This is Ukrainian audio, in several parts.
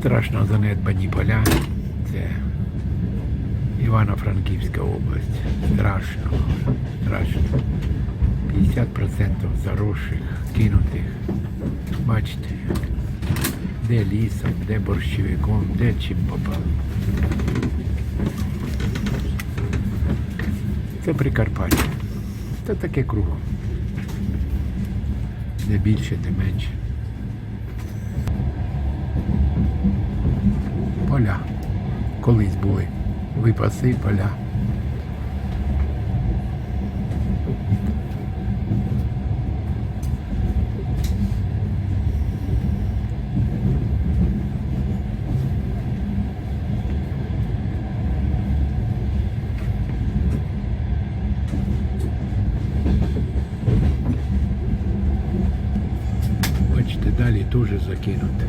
Страшно занедбані поля. Це Івано-Франківська область. Страшно. Страшно. 50% заросших, кинутих. Бачите, де лісом, де борщовиком, де чим попало. Це Прикарпаття. Це таке кругом. Де більше, де менше. Поля. Колись були. Випаси поля. Бачите, далі теж закинуте.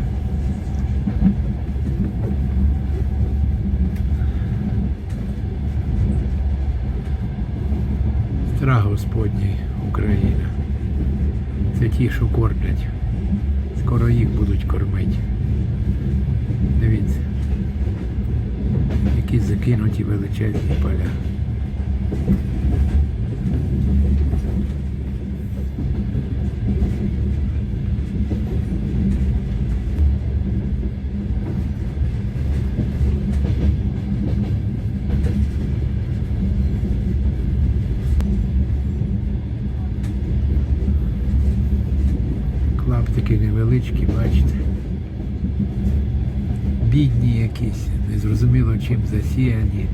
Страх Господній Україна. Це ті, що кормлять. Скоро їх будуть кормити. Дивіться. Які закинуті величезні поля. Клаптики невеличкі, бачите. Бідні якісь, незрозуміло чим засіяні.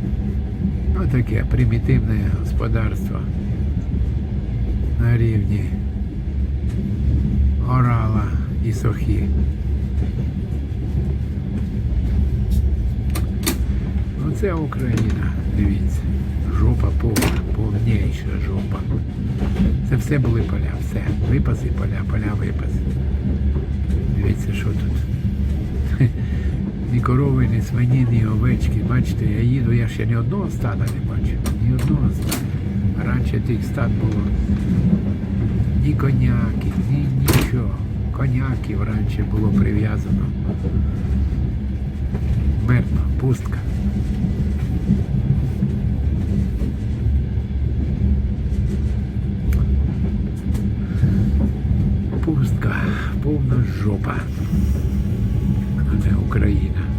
Ну таке примітивне господарство на рівні Орала і Сохі. Оце Україна, дивіться. Жопа повна, повніша жопа. Це все були поля, все. Випаси поля, поля випаси. Дивіться, що тут. Ні корови, ні свині, ні овечки. Бачите, я їду, я ще ні одного стада не бачив. Ні одного стада. Раніше тих стад було ні коняки, ні нічого. Коняків раніше було прив'язано. Мирно, пустка. Пустка, повна жопа. Не Україна.